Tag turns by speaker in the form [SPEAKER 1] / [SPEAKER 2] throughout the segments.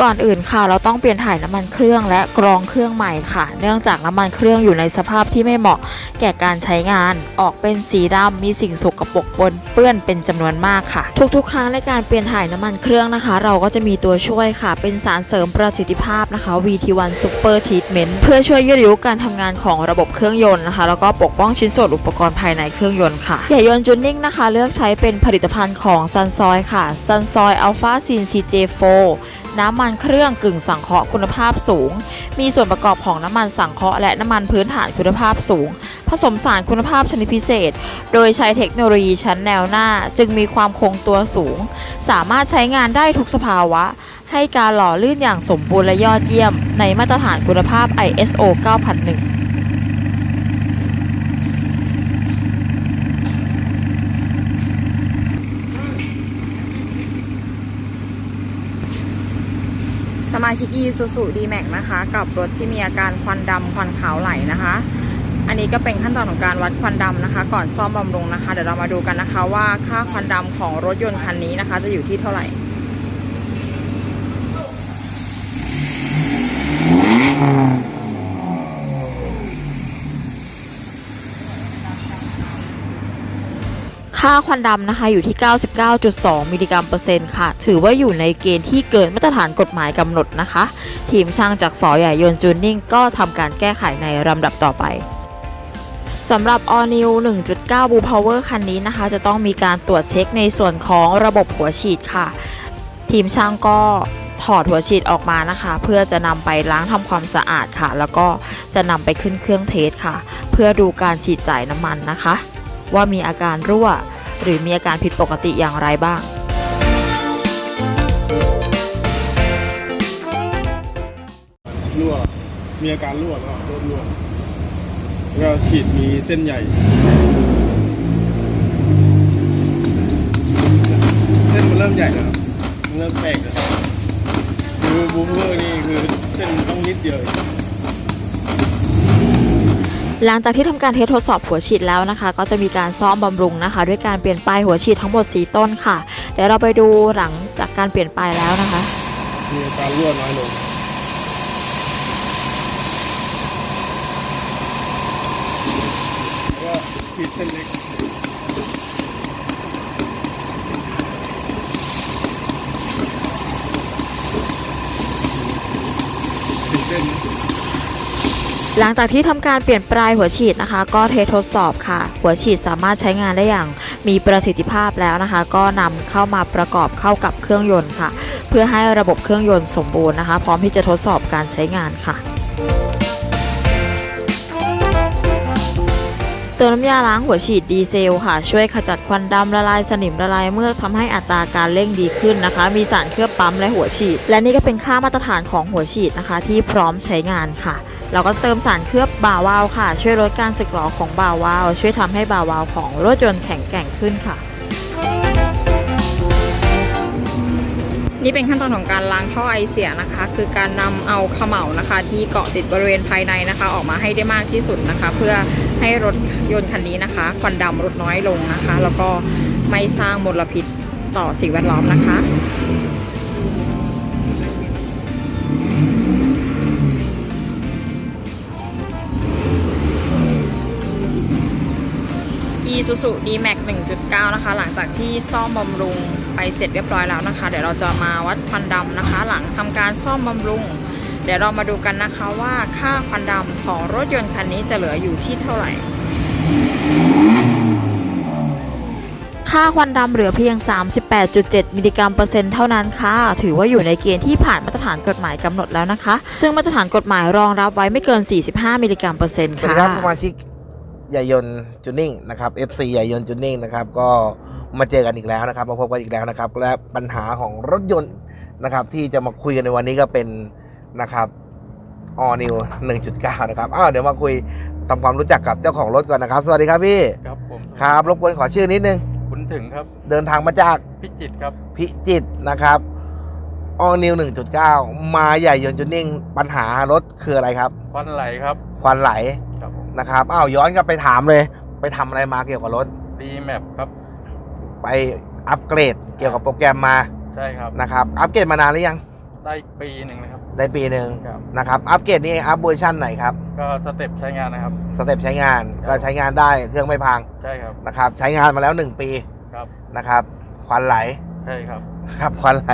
[SPEAKER 1] ก่อนอื่นค่ะ เราต้องเปลี่ยนถ่ายน้ำมันเครื่องและกรองเครื่องใหม่ค่ะ เนื่องจากน้ำมันเครื่องอยู่ในสภาพที่ไม่เหมาะแก่การใช้งาน ออกเป็นสีดำมีสิ่งสกปรกปนเปื้อนเป็นจำนวนมากค่ะ ทุกๆ ครั้งในการเปลี่ยนถ่ายน้ำมันเครื่องนะคะ เราก็จะมีตัวช่วยค่ะ เป็นสารเสริมประสิทธิภาพนะคะ VT1 Super Treatment เพื่อช่วยยืดอายุการทำงานของระบบเครื่องยนต์นะคะ แล้วก็ปกป้องชิ้นส่วนอุปกรณ์ภายในเครื่องยนต์ค่ะใหญ่ยนต์จูนนิ่งนะคะ เลือกใช้เป็นผลิตภัณฑ์ของ Sunsoy ค่ะ Sunsoy Alpha Sin CJ4 น้ำมันเครื่องกึ่งสังเคราะห์คุณภาพสูง มีส่วนประกอบของน้ำมันสังเคราะห์และน้ำมันพื้นฐานคุณภาพสูง ผสมสารคุณภาพชนิดพิเศษ โดยใช้เทคโนโลยีชั้นแนวหน้า จึงมีความคงตัวสูง สามารถใช้งานได้ทุกสภาวะ ให้การหล่อลื่นอย่างสมบูรณ์และยอดเยี่ยม ในมาตรฐานคุณภาพ ISO 9001
[SPEAKER 2] สมาชิกอีซูซูดีแมกนะคะ กับรถที่มีอาการควันดำควันขาวไหลนะคะ อันนี้ก็เป็นขั้นตอนของการวัดควันดำนะคะ ก่อนซ่อมบำรุงนะคะ เดี๋ยวเรามาดูกันนะคะว่าค่าควันดำของรถยนต์คันนี้นะคะ จะอยู่ที่เท่าไหร่
[SPEAKER 1] ค่าควันดำนะคะอยู่ที่ 99.2 มิลลิกรัมเปอร์เซ็นต์ค่ะ ถือว่าอยู่ในเกณฑ์ที่เกินมาตรฐานกฎหมายกำหนดนะคะ ทีมช่างจากสอใหญ่ยนจูนนิ่งก็ทำการแก้ไขในลำดับต่อไปสำหรับ All New 1.9 Blue Power คันนี้นะคะ จะต้องมีการตรวจเช็คในส่วนของระบบหัวฉีดค่ะ ทีมช่างก็ถอดหัวฉีดออกมานะคะ เพื่อจะนำไปล้างทำความสะอาดค่ะ แล้วก็จะนำไปขึ้นเครื่องเทสค่ะ เพื่อดูการฉีดจ่ายน้ำมันนะคะ ว่ามีอาการรั่ว หรือมีอาการผิดปกติอย่างไรบ้าง
[SPEAKER 3] รั่ว มีอาการรั่วแล้วก็รั่วรั่วแล้วก็ฉีดมีเส้นใหญ่ เส้นมันเริ่มใหญ่แล้วมันเริ่มแตกแล้วคือบูมเบอร์นี่คือเส้นต้องนิดเดียว
[SPEAKER 1] หลังจากที่ทำการเทสทดสอบหัวฉีดแล้วนะคะ ก็จะมีการซ่อมบำรุงนะคะ ด้วยการเปลี่ยนปลายหัวฉีดทั้งหมด 4 ต้นค่ะ เดี๋ยวเราไปดูหลังจากการเปลี่ยนปลายแล้วนะคะ
[SPEAKER 3] มีการรั่วน้อยลงแล้วก็ฉีดเส้นเล็ก ฉีดเส้น
[SPEAKER 1] หลังจากที่ทำการเปลี่ยนปลายหัวฉีดนะคะ ก็เททดสอบค่ะ หัวฉีดสามารถใช้งานได้อย่างมีประสิทธิภาพแล้วนะคะ ก็นำเข้ามาประกอบเข้ากับเครื่องยนต์ค่ะ เพื่อให้ระบบเครื่องยนต์สมบูรณ์นะคะ พร้อมที่จะทดสอบการใช้งานค่ะ ติมน้ำยาล้างหัวฉีดดีเซลค่ะ ช่วยขจัดควันดำละลายสนิมละลายเมือกทำให้อัตราการเร่งดีขึ้นนะคะ มีสารเคลือบปั๊มและหัวฉีด และนี่ก็เป็นค่ามาตรฐานของหัวฉีดนะคะ ที่พร้อมใช้งานค่ะเราก็เติมสารเคลือบบาวาวค่ะ ช่วยลดการสึกหรอของบาวาว ช่วยทำให้บาวาวของรถยนต์แข็งแกร่งขึ้นค่ะ
[SPEAKER 2] นี่เป็นขั้นตอนของการล้างท่อไอเสียนะคะ คือการนำเอาเขม่านะคะ ที่เกาะติดบริเวณภายในนะคะ ออกมาให้ได้มากที่สุดนะคะ เพื่อให้รถยนต์คันนี้นะคะควันดำลดน้อยลงนะคะ แล้วก็ไม่สร้างมลพิษต่อสิ่งแวดล้อมนะคะ e s u s u d max 1.9 นะคะ หลังจากที่ซ่อมบำรุงไปเสร็จเรียบร้อยแล้วนะคะ เดี๋ยวเราจะมาวัดควันดำนะคะ หลังทำการซ่อมบำรุง เดี๋ยวเรามาดูกันนะคะว่าค่าควันดำของรถยนต์คันนี้จะเหลืออยู่ที่เท่าไหร่
[SPEAKER 1] ค่าควันดำเหลือเพียง 38.7 มิลลิกรัมเปอร์เซ็นต์เท่านั้นค่ะ ถือว่าอยู่ในเกณฑ์ที่ผ่านมาตรฐานกฎหมายกำหนดแล้วนะคะ ซึ่งมาตรฐานกฎหมายรองรับไว้ไม่เกิน 45 มิลลิกรัมเปอร์เซ็นต์
[SPEAKER 4] สวัส
[SPEAKER 1] ค่ะ
[SPEAKER 4] ดีครับสมาชิก ใหญ่ยนต์จูนิ่งนะครับ FC ใหญ่ยนต์จูนิ่งนะครับ ก็มาเจอกันอีกแล้วนะครับ มาพบกันอีกแล้วนะครับ และปัญหาของรถยนต์นะครับที่จะมาคุยกันในวันนี้ก็เป็นนะครับ All New 1.9 นะครับ อ้าวเดี๋ยวมาคุยทำความรู้จักกับเจ้าของรถก่อนนะครับ สวัสดีครับพี่
[SPEAKER 5] ครับผม
[SPEAKER 4] ครับรบกวนขอชื่อนิดนึง
[SPEAKER 5] คุณถึงครับ
[SPEAKER 4] เดินทางมาจาก
[SPEAKER 5] พิจิตรครับ
[SPEAKER 4] พิจิตรนะครับ All New 1.9 มาใหญ่ยนต์จูนิ่ง ปัญหารถคืออะไรครับ
[SPEAKER 5] ควันไหลครับ
[SPEAKER 4] ควันไหล
[SPEAKER 5] ครับผม
[SPEAKER 4] นะครับอ้าวย้อนกลับไปถามเลย ไปทำอะไรมาเกี่ยวกับรถ
[SPEAKER 5] ดีแมปครับ
[SPEAKER 4] ไปอัปเกรดเกี่ยวกับโปรแกรมมา
[SPEAKER 5] ใช่ครับ
[SPEAKER 4] นะครับ อัปเกรดมานานหรือยัง
[SPEAKER 5] ได้ปีหนึ่งนะครับ
[SPEAKER 4] ได้ปีหนึ่ง
[SPEAKER 5] ครับ
[SPEAKER 4] นะครับ อัปเกรดนี่อัพเวอร์ชันไหนครับ
[SPEAKER 5] ก็สเต็ปใช้งานนะครับ
[SPEAKER 4] สเต็ปใช้งาน
[SPEAKER 5] ครับ
[SPEAKER 4] ก็ใช้งานได้เครื่องไม่พัง
[SPEAKER 5] ใช่ครับ
[SPEAKER 4] นะครับ ใช้งานมาแล้ว 1 ปี
[SPEAKER 5] ครับ
[SPEAKER 4] นะครับควันไหล
[SPEAKER 5] ใช่ครับ
[SPEAKER 4] ครับควันไหล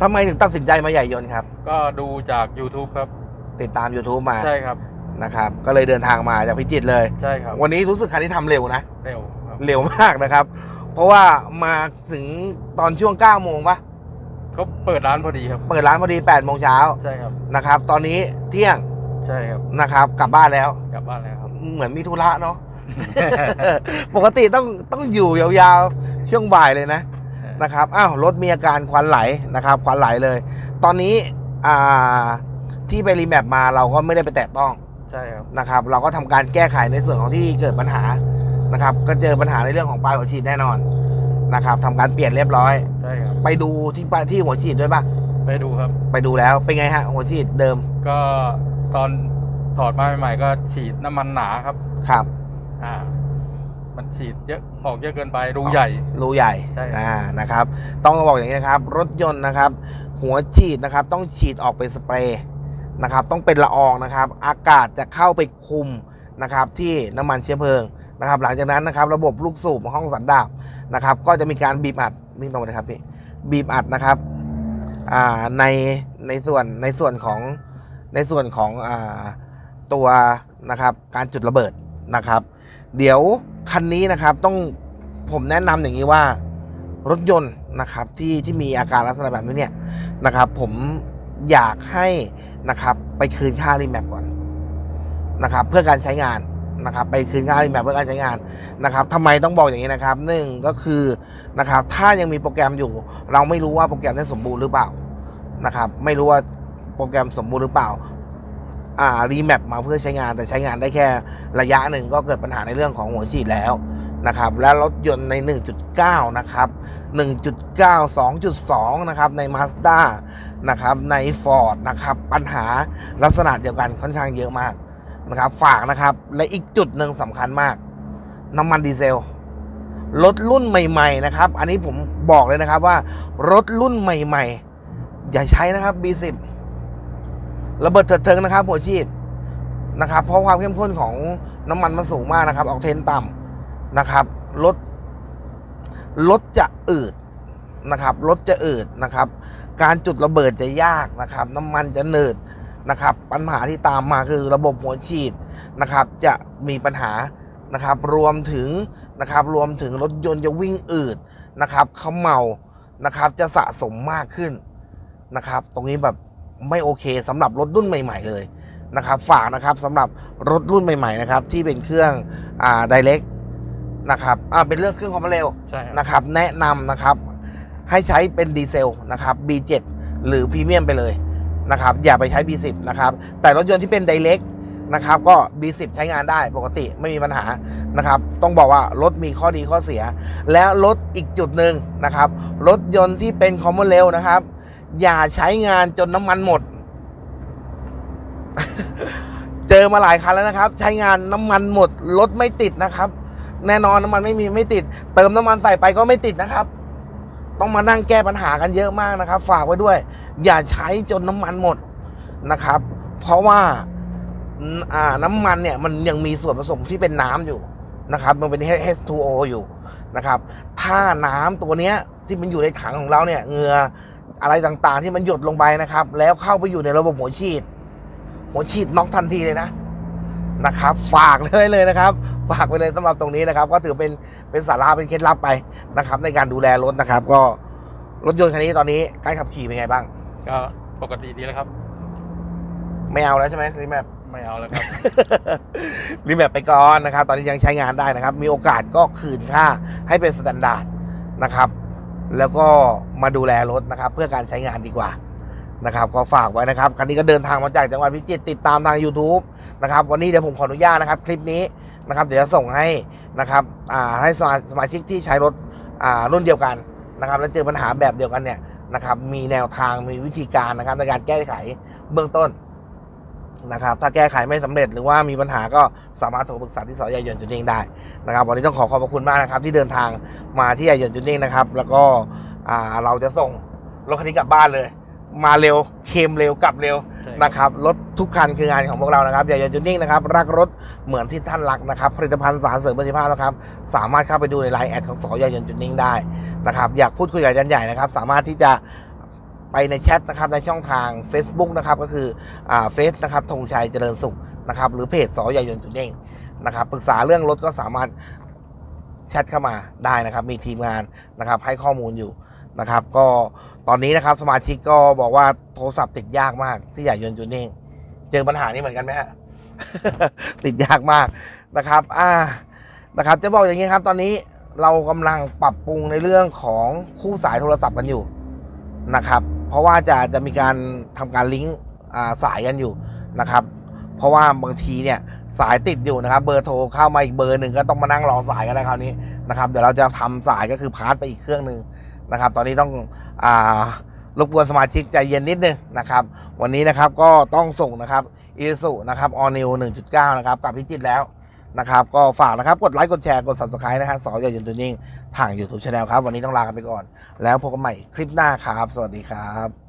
[SPEAKER 4] ทำไมถึงตัดสินใจมาใหญ่ยนต์ครับ
[SPEAKER 5] ก็ดูจาก YouTube ครับ
[SPEAKER 4] ติดตาม YouTube มา
[SPEAKER 5] ใช่ครับ
[SPEAKER 4] นะครับ ก็เลยเดินทางมาจากพิจิตรเลย
[SPEAKER 5] ใช่ครับ
[SPEAKER 4] วันนี้รู้สึกคันที่ทำเร็วนะ
[SPEAKER 5] เร็วครับ
[SPEAKER 4] เร็วมากนะครับ เพราะว่ามาถึงตอนช่วง9โมงปะ
[SPEAKER 5] เขาเปิดร้านพอดีครับ
[SPEAKER 4] เปิดร้านพอดี8โมงเช้า
[SPEAKER 5] ใช่ครับ
[SPEAKER 4] นะครับ ตอนนี้เที่ยง
[SPEAKER 5] ใช่ครับ
[SPEAKER 4] นะครับ กลับบ้านแล้ว
[SPEAKER 5] กลับบ้านแล้วครับ
[SPEAKER 4] เหมือนมีธุระเนาะ ปกติต้องต้องอยู่ยาวๆช่วงบ่ายเลยนะ นะครับ อ้าวรถมีอาการควันไหลนะครับ ควันไหลเลย ตอนนี้อ่าที่ไปรีแมปมาเราก็ไม่ได้ไปแตะต้อง
[SPEAKER 5] ใช่ครับ
[SPEAKER 4] นะครับ เราก็ทำการแก้ไขในส่วนของที่เกิดปัญหานะครับ ก็เจอปัญหาในเรื่องของปลายหัวฉีดแน่นอนนะครับทำการเปลี่ยนเรียบร้อย
[SPEAKER 5] ใช่ครับ
[SPEAKER 4] ไปดูที่ปลายที่หัวฉีดด้วยปะ
[SPEAKER 5] ไปดูครับ
[SPEAKER 4] ไปดูแล้วเป็นไงฮะหัวฉีดเดิม
[SPEAKER 5] ก็ตอนถอดมาใหม่ๆก็ฉีดน้ำมันหนาครับ
[SPEAKER 4] ครับ
[SPEAKER 5] อ่า มันฉีดเยอะออกเยอะเกินไปรูใหญ่
[SPEAKER 4] รูใหญ่
[SPEAKER 5] ใช่ครับ
[SPEAKER 4] อ่านะครับ ต้องบอกอย่างนี้นะครับ รถยนต์นะครับ หัวฉีดนะครับ ต้องฉีดออกเป็นสเปรย์ นะครับต้องเป็นละอองนะครับ อากาศจะเข้าไปคุมนะครับที่น้ำมันเชื้อเพลิงนะครับ หลังจากนั้นนะครับระบบลูกสูบห้องสันดาปนะครับ ก็จะมีการบีบอัดวิ่งตรงไปเลยครับพี่บีบอัดนะครับในในส่วนในส่วนของในส่วนของอตัวนะครับการจุดระเบิดนะครับ เดี๋ยวคันนี้นะครับต้องผมแนะนำอย่างนี้ว่ารถยนต์นะครับที่ที่มีอาการลักษณะแบบนี้เนี่ยนะครับ ผมอยากให้ นะครับ ไปคืนค่ารีแมปก่อนนะครับ เพื่อการใช้งานนะครับ ไปคืนค่ารีแมปเพื่อการใช้งานนะครับทำไมต้องบอกอย่างนี้นะครับหนึ่งก็คือนะครับ ถ้ายังมีโปรแกรมอยู่ เราไม่รู้ว่าโปรแกรมนั้นสมบูรณ์หรือเปล่านะครับ ไม่รู้ว่าโปรแกรมสมบูรณ์หรือเปล่าอ่ารีแมปมาเพื่อใช้งานแต่ใช้งานได้แค่ระยะหนึ่งก็เกิดปัญหาในเรื่องของหัวฉีดแล้ว นะครับและรถยนต์ใน 1.9 นะครับ 1.9 2.2 นะครับใน Mazda นะครับใน Ford นะครับปัญหาลักษณะเดียวกันค่อนข้างเยอะมากนะครับฝากนะครับและอีกจุดหนึ่งสำคัญมาก น้ำมันดีเซลรถรุ่นใหม่ ๆ นะครับ อันนี้ผมบอกเลยนะครับว่ารถรุ่นใหม่ ๆ อย่าใช้นะครับ B10 ระเบิดเถิดเทิงนะครับหัวฉีดนะครับ เพราะความเข้มข้นของน้ำมันมันสูงมากนะครับ ออกเทนต่ำ นะครับรถรถจะอืดนะครับรถจะอืดนะครับ การจุดระเบิดจะยากนะครับ น้ำมันจะหนืดนะครับ ปัญหาที่ตามมาคือระบบหัวฉีดนะครับ จะมีปัญหานะครับ รวมถึงนะครับรวมถึงรถยนต์จะวิ่งอืดนะครับเขมเมานะครับ จะสะสมมากขึ้นนะครับ ตรงนี้แบบไม่โอเคสำหรับรถรุ่นใหม่ ๆ เลยนะครับ ฝากนะครับสำหรับรถรุ่นใหม่ ๆ นะครับ ที่เป็นเครื่องอ่าไดเรก นะครับอ่าเป็นเรื่องเครื่องความเร็ว
[SPEAKER 5] ใช่ครับ
[SPEAKER 4] นะครับ แนะนำนะครับ ให้ใช้เป็นดีเซลนะครับ B7 หรือพรีเมียมไปเลยนะครับ อย่าไปใช้ B10 นะครับ แต่รถยนต์ที่เป็นไดเรกนะครับ ก็ B10 ใช้งานได้ปกติไม่มีปัญหานะครับ ต้องบอกว่ารถมีข้อดีข้อเสีย แล้วรถอีกจุดหนึ่งนะครับ รถยนต์ที่เป็นคอมมอนเร็วนะครับ อย่าใช้งานจนน้ำมันหมด เจอมาหลายคันแล้วนะครับ ใช้งานน้ำมันหมดรถไม่ติดนะครับ แน่นอนน้ำมันไม่มีไม่ติด เติมน้ำมันใส่ไปก็ไม่ติดนะครับ ต้องมานั่งแก้ปัญหากันเยอะมากนะครับ ฝากไว้ด้วย อย่าใช้จนน้ำมันหมดนะครับ เพราะว่าน้ำมันเนี่ยมันยังมีส่วนผสมที่เป็นน้ำอยู่นะครับมันเป็น H2O อยู่นะครับ ถ้าน้ำตัวเนี้ยที่มันอยู่ในถังของเราเนี่ยเหงื่ออะไรต่างๆที่มันหยดลงไปนะครับ แล้วเข้าไปอยู่ในระบบหัวฉีด หัวฉีดน็อกทันทีเลยนะ นะครับ ฝากเลยเลยนะครับ ฝากไปเลยสำหรับตรงนี้นะครับ ก็ถือเป็นเป็นสาระเป็นเคล็ดลับไปนะครับ ในการดูแลรถนะครับ ก็รถยนต์คันนี้ตอนนี้การขับขี่เป็นไงบ้าง
[SPEAKER 5] ก็ปกติดีแล้วครับ
[SPEAKER 4] ไม่เอาแล้วใช่ไหมรีแมป
[SPEAKER 5] ไม่เอาแล้วครับ
[SPEAKER 4] รีแมปไปก่อนนะครับ ตอนนี้ยังใช้งานได้นะครับ มีโอกาสก็คืนค่าให้เป็นสแตนดาร์ดนะครับ แล้วก็มาดูแลรถนะครับ เพื่อการใช้งานดีกว่านะครับ ก็ฝากไว้นะครับ คันนี้ก็เดินทางมาจากจังหวัดพิจิตรติดตามทาง YouTube นะครับวันนี้เดี๋ยวผมขออนุญาตนะครับคลิปนี้นะครับเดี๋ยวจะส่งให้นะครับอ่าให้สมาสมาชิกที่ใช้รถอ่ารุ่นเดียวกันนะครับแล้วเจอปัญหาแบบเดียวกันเนี่ยนะครับมีแนวทางมีวิธีการนะครับในการแก้ไขเบื้องต้นนะครับถ้าแก้ไขไม่สำเร็จหรือว่ามีปัญหาก็สามารถโทรปรึกษาที่สอยายนจุดนิ่งได้นะครับวันนี้ต้องขอขอบพระคุณมากนะครับ ที่เดินทางมาที่ยายนจุดนิ่งนะครับ แล้วก็อ่าเราจะส่งรถคันนี้กลับบ้านเลย มาเร็วเคมเร็วกลับเร็ว นะครับรถทุกคันคืองานของพวกเรานะครับอย่าอย่าจุดนิ่งนะครับรักรถเหมือนที่ท่านรักนะครับ ผลิตภัณฑ์สารเสริมประสิทธิภาพนะครับสามารถเข้าไปดูในไลน์แอดของสอยายนจุดนิ่งได้นะครับอยากพูดคุยกับอาจารย์ใหญ่นะครับ สามารถที่จะไปในแชทนะครับในช่องทาง Facebook นะครับก็คือเฟซนะครับธงชัยเจริญสุขนะครับหรือเพจสอยายนจุดนิ่งนะครับปรึกษาเรื่องรถก็สามารถแชทเข้ามาได้นะครับ มีทีมงานนะครับให้ข้อมูลอยู่ นะครับ ก็ตอนนี้นะครับสมาชิกก็บอกว่าโทรศัพท์ติดยากมากที่ใหญ่ยนต์จูนิ่งเจอปัญหานี้เหมือนกันไหมฮะติดยากมากนะครับ อ่านะครับ จะบอกอย่างนี้ครับตอนนี้เรากำลังปรับปรุงในเรื่องของคู่สายโทรศัพท์กันอยู่นะครับ เพราะว่าจะจะมีการทำการลิงก์สายกันอยู่นะครับ เพราะว่าบางทีเนี่ยสายติดอยู่นะครับเบอร์โทรเข้ามาอีกเบอร์หนึ่งก็ต้องมานั่งรอสายกันแล้วคราวนี้นะครับ เดี๋ยวเราจะทำสายก็คือพาร์ทไปอีกเครื่องหนึ่ง นะครับ ตอนนี้ต้องอ่ารบกวนสมาชิกใจเย็นนิดนึงนะครับ วันนี้นะครับก็ต้องส่งนะครับอีสุนะครับออนิว1.9 นะครับกลับพิจิตรแล้วนะครับ ก็ฝากนะครับ กดไลค์ กดแชร์ กด subscribe นะครับสอยายันตัวนิ่งทาง YouTube Channel ครับ วันนี้ต้องลากันไปก่อน แล้วพบกันใหม่คลิปหน้าครับ สวัสดีครับ